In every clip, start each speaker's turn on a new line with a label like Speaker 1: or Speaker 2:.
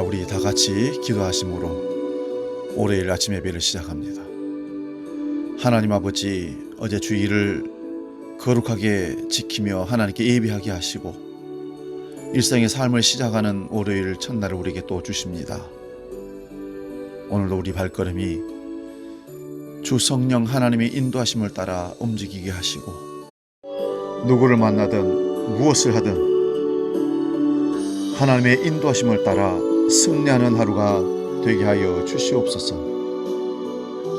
Speaker 1: 할렐루야 우리 다 같이 기도하심으로 올해일 아침 예배를 시작합니다. 하나님 아버지 어제 주일을 거룩하게 지키며 하나님께 예배하게 하시고 일상의 삶을 시작하는 월요일 첫날을 우리에게 또 주십니다. 오늘도 우리 발걸음이 주 성령 하나님의 인도하심을 따라 움직이게 하시고 누구를 만나든 무엇을 하든 하나님의 인도하심을 따라 승리하는 하루가 되게 하여 주시옵소서.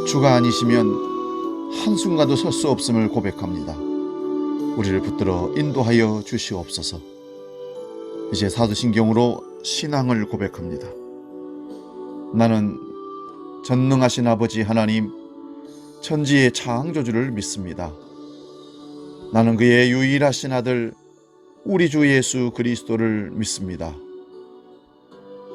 Speaker 1: 주가 아니시면 한순간도 설 수 없음을 고백합니다. 우리를 붙들어 인도하여 주시옵소서. 이제 사도신경으로 신앙을 고백합니다. 나는 전능하신 아버지 하나님, 천지의 창조주를 믿습니다. 나는 그의 유일하신 아들 우리 주 예수 그리스도를 믿습니다.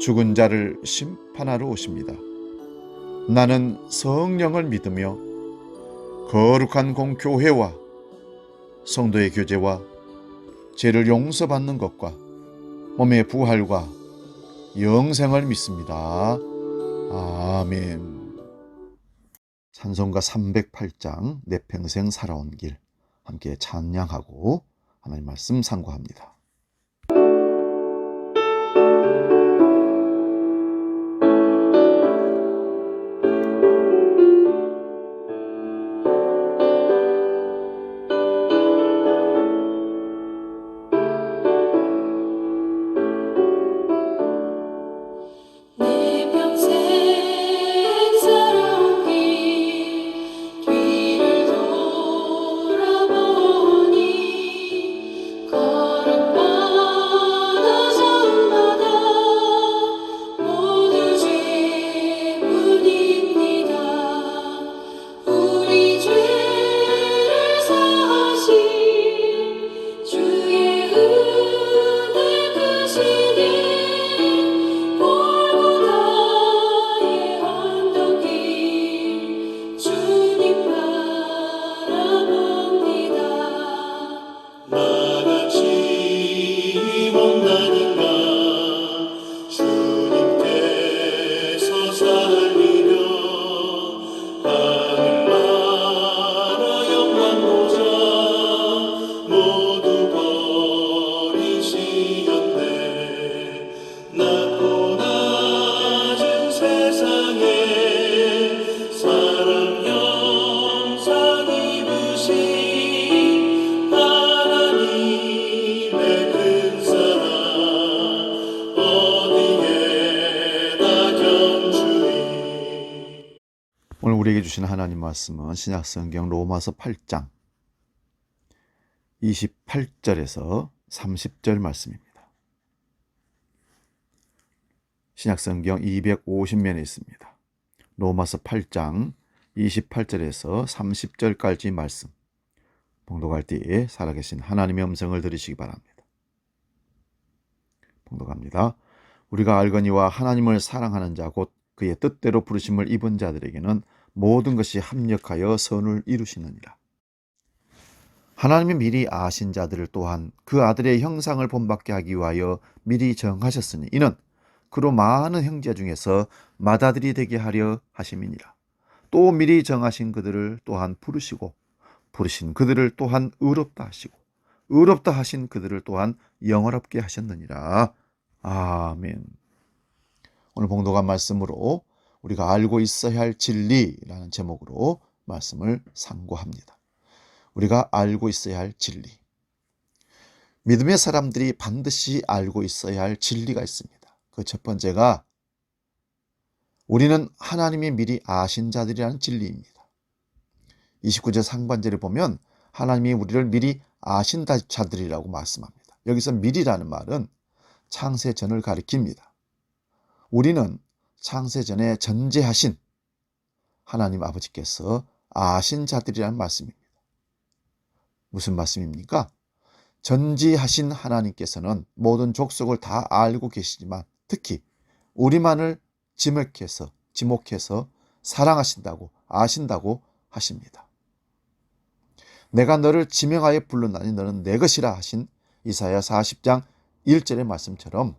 Speaker 1: 죽은 자를 심판하러 오십니다. 나는 성령을 믿으며 거룩한 공교회와 성도의 교제와 죄를 용서받는 것과 몸의 부활과 영생을 믿습니다. 아멘. 찬송가 308장 내 평생 살아온 길 함께 찬양하고 하나님 말씀 상고합니다. 주신 하나님 말씀은 신약성경 로마서 8장 28절에서 30절 말씀입니다. 신약성경 250면에 있습니다. 로마서 8장 28절에서 30절까지 말씀. 봉독할 때에 살아계신 하나님의 음성을 들으시기 바랍니다. 봉독합니다. 우리가 알거니와 하나님을 사랑하는 자 곧 그의 뜻대로 부르심을 입은 자들에게는 모든 것이 합력하여 선을 이루시느니라. 하나님이 미리 아신 자들을 또한 그 아들의 형상을 본받게 하기 위하여 미리 정하셨으니 이는 그로 많은 형제 중에서 맏아들이 되게 하려 하심이니라. 또 미리 정하신 그들을 또한 부르시고 부르신 그들을 또한 의롭다 하시고 의롭다 하신 그들을 또한 영어롭게 하셨느니라. 아멘. 오늘 봉독한 말씀으로 우리가 알고 있어야 할 진리라는 제목으로 말씀을 상고합니다. 우리가 알고 있어야 할 진리. 믿음의 사람들이 반드시 알고 있어야 할 진리가 있습니다. 그 첫 번째가 우리는 하나님이 미리 아신 자들이라는 진리입니다. 29절 상반절에 보면 하나님이 우리를 미리 아신 자들이라고 말씀합니다. 여기서 미리라는 말은 창세 전을 가리킵니다. 우리는 창세전에 전제하신 하나님 아버지께서 아신 자들이라는 말씀입니다. 무슨 말씀입니까? 전지하신 하나님께서는 모든 족속을 다 알고 계시지만 특히 우리만을 지목해서 지목해서 사랑하신다고 아신다고 하십니다. 내가 너를 지명하여 불렀나니 너는 내 것이라 하신 이사야 40장 1절의 말씀처럼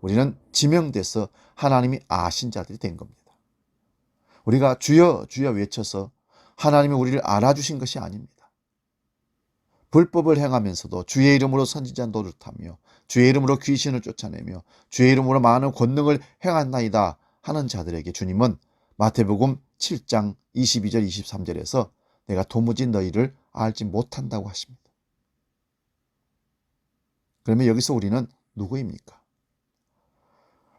Speaker 1: 우리는 지명돼서 하나님이 아신 자들이 된 겁니다. 우리가 주여 주여 외쳐서 하나님이 우리를 알아주신 것이 아닙니다. 불법을 행하면서도 주의 이름으로 선지자 노릇하며 주의 이름으로 귀신을 쫓아내며 주의 이름으로 많은 권능을 행한나이다 하는 자들에게 주님은 마태복음 7장 22절 23절에서 내가 도무지 너희를 알지 못한다고 하십니다. 그러면 여기서 우리는 누구입니까?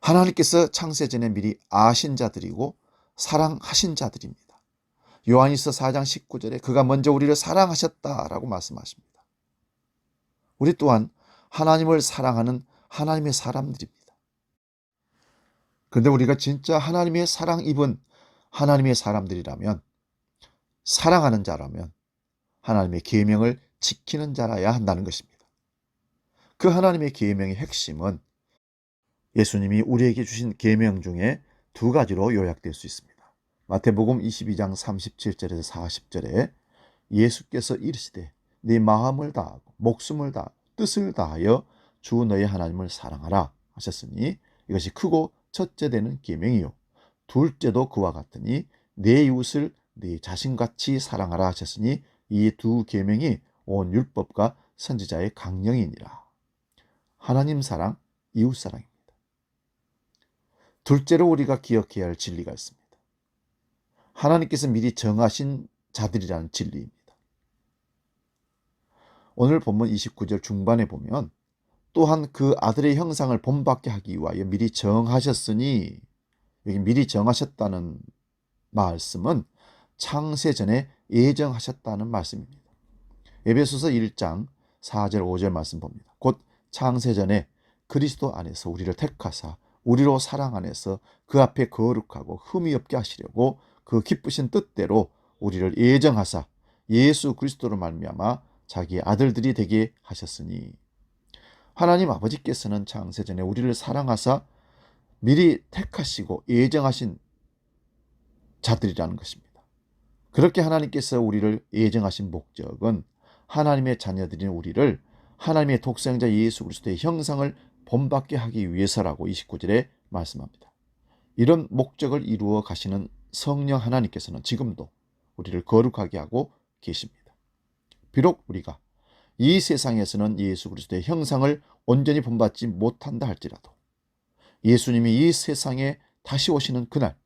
Speaker 1: 하나님께서 창세전에 미리 아신 자들이고 사랑하신 자들입니다. 요한일서 4장 19절에 그가 먼저 우리를 사랑하셨다라고 말씀하십니다. 우리 또한 하나님을 사랑하는 하나님의 사람들입니다. 그런데 우리가 진짜 하나님의 사랑 입은 하나님의 사람들이라면 사랑하는 자라면 하나님의 계명을 지키는 자라야 한다는 것입니다. 그 하나님의 계명의 핵심은 예수님이 우리에게 주신 계명 중에 두 가지로 요약될 수 있습니다. 마태복음 22장 37절에서 40절에 예수께서 이르시되 네 마음을 다하고 목숨을 다 뜻을 다하여 주 너의 하나님을 사랑하라 하셨으니 이것이 크고 첫째 되는 계명이요 둘째도 그와 같으니 내 이웃을 네 자신같이 사랑하라 하셨으니 이 두 계명이 온 율법과 선지자의 강령이니라. 하나님 사랑, 이웃 사랑입니다. 둘째로 우리가 기억해야 할 진리가 있습니다. 하나님께서 미리 정하신 자들이라는 진리입니다. 오늘 본문 29절 중반에 보면 또한 그 아들의 형상을 본받게 하기 위하여 미리 정하셨으니 여기 미리 정하셨다는 말씀은 창세 전에 예정하셨다는 말씀입니다. 에베소서 1장 4절 5절 말씀 봅니다. 곧 창세 전에 그리스도 안에서 우리를 택하사 우리로 사랑 안에서 그 앞에 거룩하고 흠이 없게 하시려고 그 기쁘신 뜻대로 우리를 예정하사 예수 그리스도로 말미암아 자기 아들들이 되게 하셨으니 하나님 아버지께서는 창세전에 우리를 사랑하사 미리 택하시고 예정하신 자들이라는 것입니다. 그렇게 하나님께서 우리를 예정하신 목적은 하나님의 자녀들인 우리를 하나님의 독생자 예수 그리스도의 형상을 본받게 하기 위해서라고 29절에 말씀합니다. 이런 목적을 이루어 가시는 성령 하나님께서는 지금도 우리를 거룩하게 하고 계십니다. 비록 우리가 이 세상에서는 예수 그리스도의 형상을 온전히 본받지 못한다 할지라도 예수님이 이 세상에 다시 오시는 그날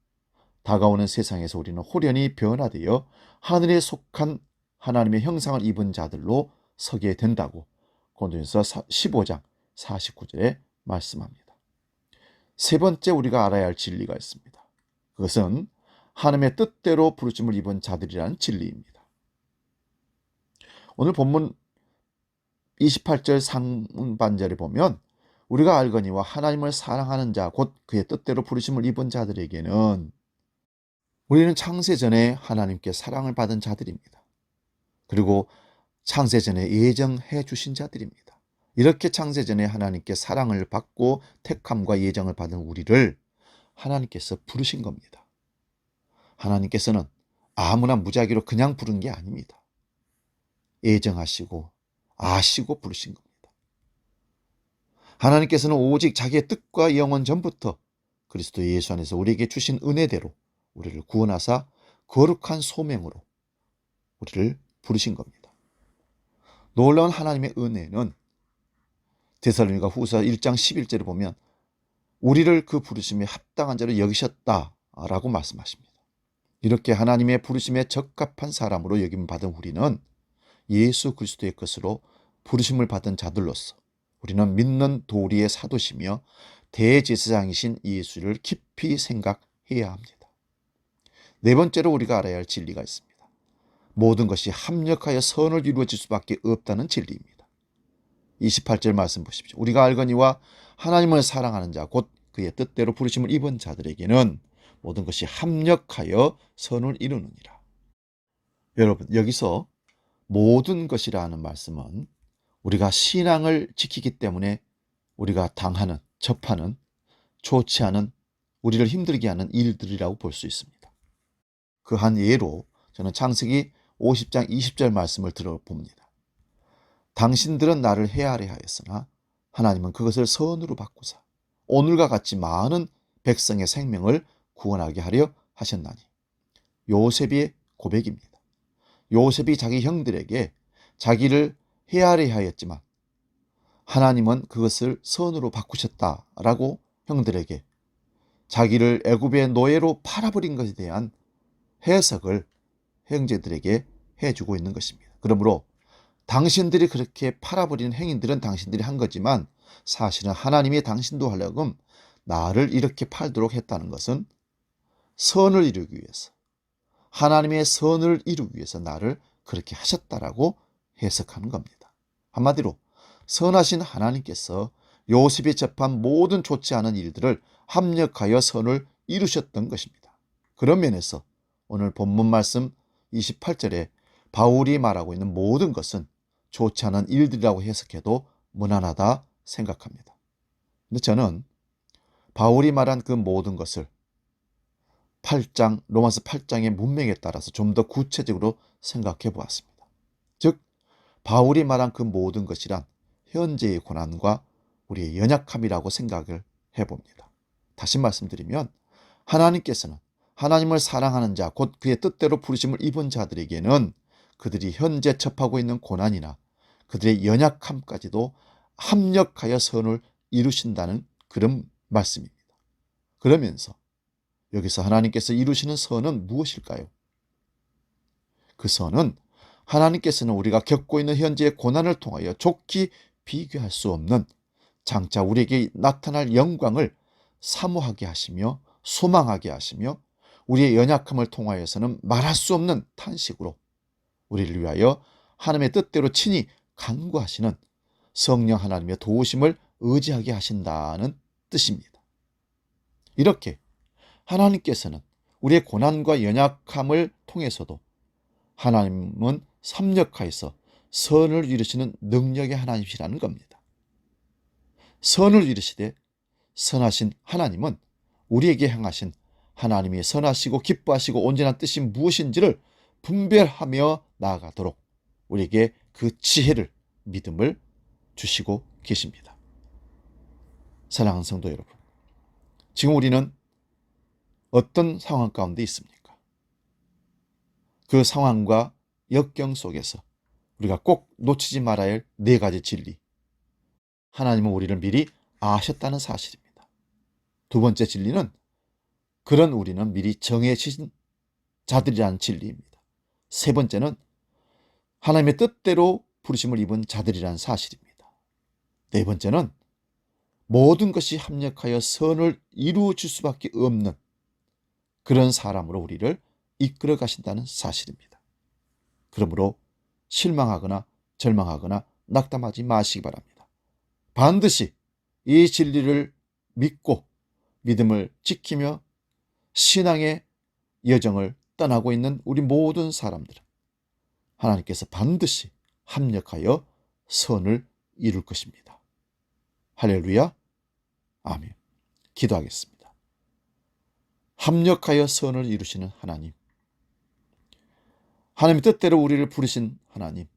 Speaker 1: 다가오는 세상에서 우리는 호련히 변화되어 하늘에 속한 하나님의 형상을 입은 자들로 서게 된다고 고린도서 15장 49절에 말씀합니다. 세 번째 우리가 알아야 할 진리가 있습니다. 그것은 하나님의 뜻대로 부르심을 입은 자들이라는 진리입니다. 오늘 본문 28절 상반절에 보면 우리가 알거니와 하나님을 사랑하는 자 곧 그의 뜻대로 부르심을 입은 자들에게는 우리는 창세 전에 하나님께 사랑을 받은 자들입니다. 그리고 창세 전에 예정해 주신 자들입니다. 이렇게 창세 전에 하나님께 사랑을 받고 택함과 예정을 받은 우리를 하나님께서 부르신 겁니다. 하나님께서는 아무나 무작위로 그냥 부른 게 아닙니다. 예정하시고 아시고 부르신 겁니다. 하나님께서는 오직 자기의 뜻과 영원 전부터 그리스도 예수 안에서 우리에게 주신 은혜대로 우리를 구원하사 거룩한 소명으로 우리를 부르신 겁니다. 놀라운 하나님의 은혜는 데살로니가 후서 1장 11절을 보면 우리를 그 부르심에 합당한 자로 여기셨다라고 말씀하십니다. 이렇게 하나님의 부르심에 적합한 사람으로 여김 받은 우리는 예수 그리스도의 것으로 부르심을 받은 자들로서 우리는 믿는 도리의 사도시며 대제사장이신 예수를 깊이 생각해야 합니다. 네 번째로 우리가 알아야 할 진리가 있습니다. 모든 것이 합력하여 선을 이루어질 수밖에 없다는 진리입니다. 28절 말씀 보십시오. 우리가 알거니와 하나님을 사랑하는 자 곧 그의 뜻대로 부르심을 입은 자들에게는 모든 것이 합력하여 선을 이루느니라. 여러분 여기서 모든 것이라는 말씀은 우리가 신앙을 지키기 때문에 우리가 당하는 접하는 좋지 않은 우리를 힘들게 하는 일들이라고 볼 수 있습니다. 그 한 예로 저는 창세기 50장 20절 말씀을 들어봅니다. 당신들은 나를 헤아려 하였으나 하나님은 그것을 선으로 바꾸사 오늘과 같이 많은 백성의 생명을 구원하게 하려 하셨나니 요셉의 고백입니다. 요셉이 자기 형들에게 자기를 헤아려 하였지만 하나님은 그것을 선으로 바꾸셨다라고 형들에게 자기를 애굽의 노예로 팔아버린 것에 대한 해석을 형제들에게 해주고 있는 것입니다. 그러므로 당신들이 그렇게 팔아버리는 행인들은 당신들이 한 거지만 사실은 하나님이 당신도 하려금 나를 이렇게 팔도록 했다는 것은 선을 이루기 위해서 하나님의 선을 이루기 위해서 나를 그렇게 하셨다라고 해석하는 겁니다. 한마디로 선하신 하나님께서 요셉이 접한 모든 좋지 않은 일들을 합력하여 선을 이루셨던 것입니다. 그런 면에서 오늘 본문 말씀 28절에 바울이 말하고 있는 모든 것은 좋지 않은 일들이라고 해석해도 무난하다 생각합니다. 근데 저는 바울이 말한 그 모든 것을 8장, 로마서 8장의 문맥에 따라서 좀 더 구체적으로 생각해 보았습니다. 즉, 바울이 말한 그 모든 것이란 현재의 고난과 우리의 연약함이라고 생각을 해 봅니다. 다시 말씀드리면, 하나님께서는 하나님을 사랑하는 자, 곧 그의 뜻대로 부르심을 입은 자들에게는 그들이 현재 접하고 있는 고난이나 그들의 연약함까지도 합력하여 선을 이루신다는 그런 말씀입니다. 그러면서 여기서 하나님께서 이루시는 선은 무엇일까요? 그 선은 하나님께서는 우리가 겪고 있는 현재의 고난을 통하여 좋게 비교할 수 없는 장차 우리에게 나타날 영광을 사모하게 하시며 소망하게 하시며 우리의 연약함을 통하여서는 말할 수 없는 탄식으로 우리를 위하여 하나님의 뜻대로 친히 간구하시는 성령 하나님의 도우심을 의지하게 하신다는 뜻입니다. 이렇게 하나님께서는 우리의 고난과 연약함을 통해서도 하나님은 섭력하여서 선을 이루시는 능력의 하나님이시라는 겁니다. 선을 이루시되 선하신 하나님은 우리에게 향하신 하나님의 선하시고 기뻐하시고 온전한 뜻이 무엇인지를 분별하며 나아가도록 우리에게 그 지혜를 믿음을 주시고 계십니다. 사랑하는 성도 여러분, 지금 우리는 어떤 상황 가운데 있습니까? 그 상황과 역경 속에서 우리가 꼭 놓치지 말아야 할 네 가지 진리. 하나님은 우리를 미리 아셨다는 사실입니다. 두 번째 진리는 그런 우리는 미리 정해진 자들이라는 진리입니다. 세 번째는 하나님의 뜻대로 부르심을 입은 자들이라는 사실입니다. 네 번째는 모든 것이 합력하여 선을 이루어 줄 수밖에 없는 그런 사람으로 우리를 이끌어 가신다는 사실입니다. 그러므로 실망하거나 절망하거나 낙담하지 마시기 바랍니다. 반드시 이 진리를 믿고 믿음을 지키며 신앙의 여정을 떠나고 있는 우리 모든 사람들은 하나님께서 반드시 합력하여 선을 이룰 것입니다. 할렐루야. 아멘. 기도하겠습니다. 합력하여 선을 이루시는 하나님. 하나님 뜻대로 우리를 부르신 하나님.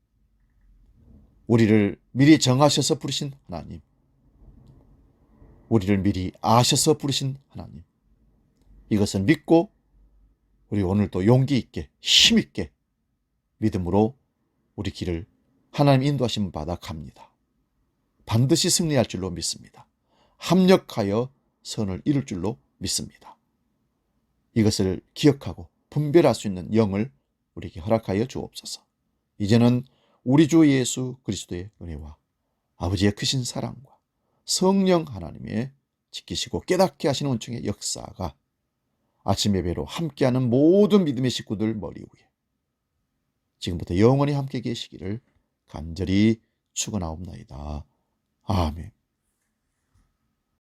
Speaker 1: 우리를 미리 정하셔서 부르신 하나님. 우리를 미리 아셔서 부르신 하나님. 이것을 믿고 우리 오늘도 용기 있게 힘 있게 믿음으로 우리 길을 하나님 인도하심 받아 갑니다. 반드시 승리할 줄로 믿습니다. 합력하여 선을 이룰 줄로 믿습니다. 이것을 기억하고 분별할 수 있는 영을 우리에게 허락하여 주옵소서. 이제는 우리 주 예수 그리스도의 은혜와 아버지의 크신 사랑과 성령 하나님의 지키시고 깨닫게 하시는 은총의 역사가 아침 예배로 함께하는 모든 믿음의 식구들 머리 위에 지금부터 영원히 함께 계시기를 간절히 축원하옵나이다. 아멘.